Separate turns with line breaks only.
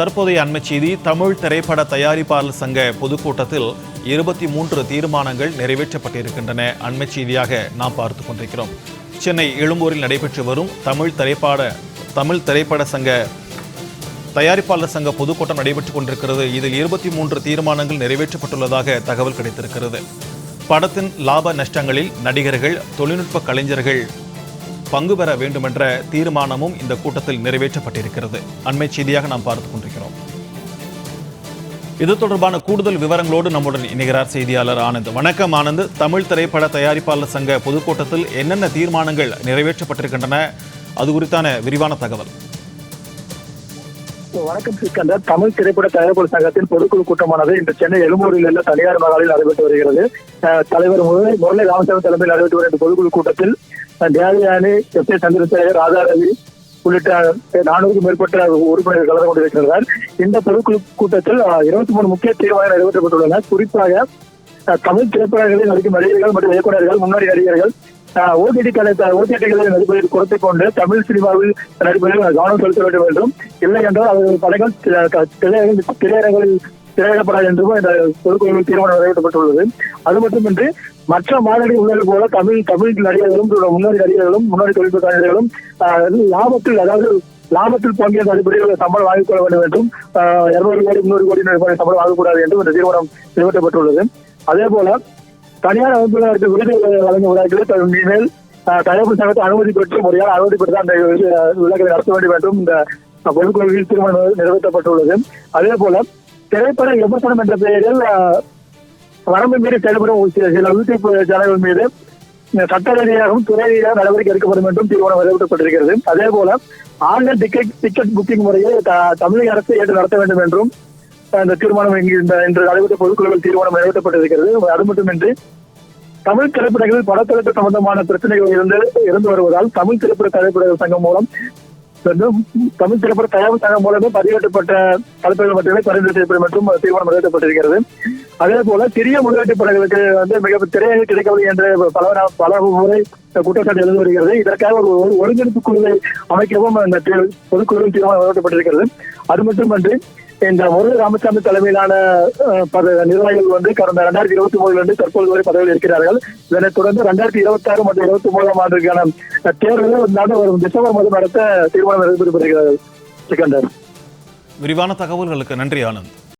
தற்போதைய அண்மைச் செய்தி தமிழ் திரைப்பட தயாரிப்பாளர் சங்க பொதுக்கூட்டத்தில் இருபத்தி மூன்று தீர்மானங்கள் நிறைவேற்றப்பட்டிருக்கின்றன. அண்மைச் செய்தியாக நாம் பார்த்து கொண்டிருக்கிறோம். சென்னை எழும்பூரில் நடைபெற்று வரும் தமிழ் திரைப்பட தமிழ் திரைப்பட சங்க தயாரிப்பாளர் சங்க பொதுக்கூட்டம் நடைபெற்றுக் கொண்டிருக்கிறது. இதில் இருபத்தி மூன்று தீர்மானங்கள் நிறைவேற்றப்பட்டுள்ளதாக தகவல் கிடைத்திருக்கிறது. படத்தின் லாப நஷ்டங்களில் நடிகர்கள் தொழில்நுட்ப கலைஞர்கள் பங்கு பெற வேண்டுமென்ற தீர்மானமும் இந்த கூட்டத்தில் நிறைவேற்றப்பட்டிருக்கிறது. அண்மை செய்தியாக நாம் பார்த்துக் கொண்டிருக்கிறோம். இது தொடர்பான கூடுதல் விவரங்களோடு நம்முடன் இணைகிறார் செய்தியாளர் ஆனந்த். வணக்கம் ஆனந்த். தமிழ் திரைப்பட தயாரிப்பாளர் சங்க பொதுக்கூட்டத்தில் என்னென்ன தீர்மானங்கள் நிறைவேற்றப்பட்டிருக்கின்றன? அது குறித்தான விரிவான தகவல்.
வணக்கம் சிக்கந்தர். தமிழ் திரைப்பட தயாரிப்பு சங்கத்தின் பொதுக்குழு கூட்டமானது இன்று சென்னை எழும்பூரில் உள்ள தனியார் மகாலில் நடைபெற்று வருகிறது. தலைவர் முரளி முரளி ராமசாமி தலைமையில் நடைபெற்று வரும் இந்த பொதுக்குழு கூட்டத்தில் தேவயானி எஸ் ஏ சந்திரசேகர் ராதாரவி உள்ளிட்ட நானூறுக்கும் மேற்பட்ட உறுப்பினர்கள் கலந்து கொண்டிருக்கிறார்கள். இந்த பொதுக்குழு கூட்டத்தில் இருபத்தி மூணு முக்கிய தீர்மானங்கள் நிறைவேற்றப்பட்டுள்ளன. குறிப்பாக அஹ் தமிழ் திரைப்படங்களில் நடிக்கும் நடிகர்கள் மற்றும் இயக்குநர்கள் முன்னணி நடிகர்கள் ஓடிடி கலை ஓடிடிகளை நடிப்பதில் குறைத்துக் கொண்டு தமிழ் சினிமாவில் நடிப்பதில் கவனம் செலுத்த வேண்டும் என்றும் இல்லை என்றால் அவர்கள் படங்கள் திரையரங்கில் திரையரங்களில் திரையிடப்படாது என்றும் இந்த பொதுக்குழுவில் தீர்மானம் நிறைவேற்றப்பட்டுள்ளது. அது மட்டுமின்றி மற்ற மாநில உள்ளது போல தமிழ் தமிழ் நடிகர்களும் முன்னணி நடிகர்களும் முன்னணி தொழில்நுட்ப நடிகர்களும் லாபத்தில் அதாவது லாபத்தில் பங்கிய அடிப்படையில் சம்பளம் வாங்கிக் கொள்ள வேண்டும் என்றும் இருநூறு கோடி முன்னூறு கோடி சம்பளம் வாங்கக்கூடாது என்றும் இந்த தீர்மானம் நிறைவேற்றப்பட்டுள்ளது. அதே போல தனியார் அமைப்புகளுக்கு விருது வழங்கும் விழாக்களை இனிமேல் தயாரிப்பு சங்கத்தை அனுமதி பெற்று முறையால் அனுமதி பெற்று அந்த விழாக்களை நடத்த வேண்டும் என்றும் இந்த பொதுக்குழுவில் தீர்மானம் நிறைவேற்றப்பட்டுள்ளது. அதே போல திரைப்பட விமர்சனம் என்ற பெயரில் வரம்பு மீறி செயல்படும் சில- சில யூடியூப் சேனல்கள் மீது சட்ட ரீதியாகவும் துறை ரீதியாக நடவடிக்கை எடுக்கப்படும் என்றும் தீர்மானம் நிறைவேற்றப்பட்டிருக்கிறது. அதே போல ஆன்லைன் டிக்கெட் டிக்கெட் புக்கிங் முறையை த- தமிழக அரசு ஏற்று நடத்த வேண்டும் என்றும் இந்த தீர்மானம் இந்த இன்று நடைபெற்ற பொதுக்குழுவில் தீர்மானம் நிறைவேற்றப்பட்டிருக்கிறது. அது மட்டுமின்றி தமிழ் திரைப்படங்களில் படத்திறக்க சம்பந்தமான பிரச்சனைகள் இருந்து இருந்து வருவதால் தமிழ் திரைப்பட தயாரிப்பாளர்கள் சங்கம் மூலம் தமிழ் திரைப்பட தயாரிப்பு சங்கம் மூலமே பதிவேற்றப்பட்ட தலைப்புகள் மட்டுமே பரிந்துரை செய்யப்படும் மற்றும் தீர்மானம் நிறைவேற்றப்பட்டிருக்கிறது. அதே போல சிறிய முதலீட்டு படங்களுக்கு வந்து மிக திரையாக கிடைக்கவில்லை என்று பல பல முறை குற்றச்சாட்டு எழுந்து வருகிறது. இதற்காக ஒரு ஒருங்கிணைப்பு குழுவை அமைக்கவும் இந்த பொதுக்குழுவில் தீர்மானம் நிறைவேற்றப்பட்டிருக்கிறது. அது மட்டுமன்றி இந்த முரளி ராமசாமி தலைமையிலான நிர்வாகிகள் வந்து கடந்த ரெண்டாயிரத்தி இருபத்தி மூணுல இருந்து தற்போது வரை பதவியில் இருக்கிறார்கள். இதனைத் தொடர்ந்து ரெண்டாயிரத்தி இருபத்தி ஆறு மற்றும் இருபத்தி மூணாம் ஆண்டுக்கான தேர்தலில் நடந்த வரும் டிசம்பர் மாதம் நடத்த தீர்மானம் நடைபெற்று வருகிறார்கள்
விரிவான தகவல்களுக்கு நன்றி ஆனந்த்.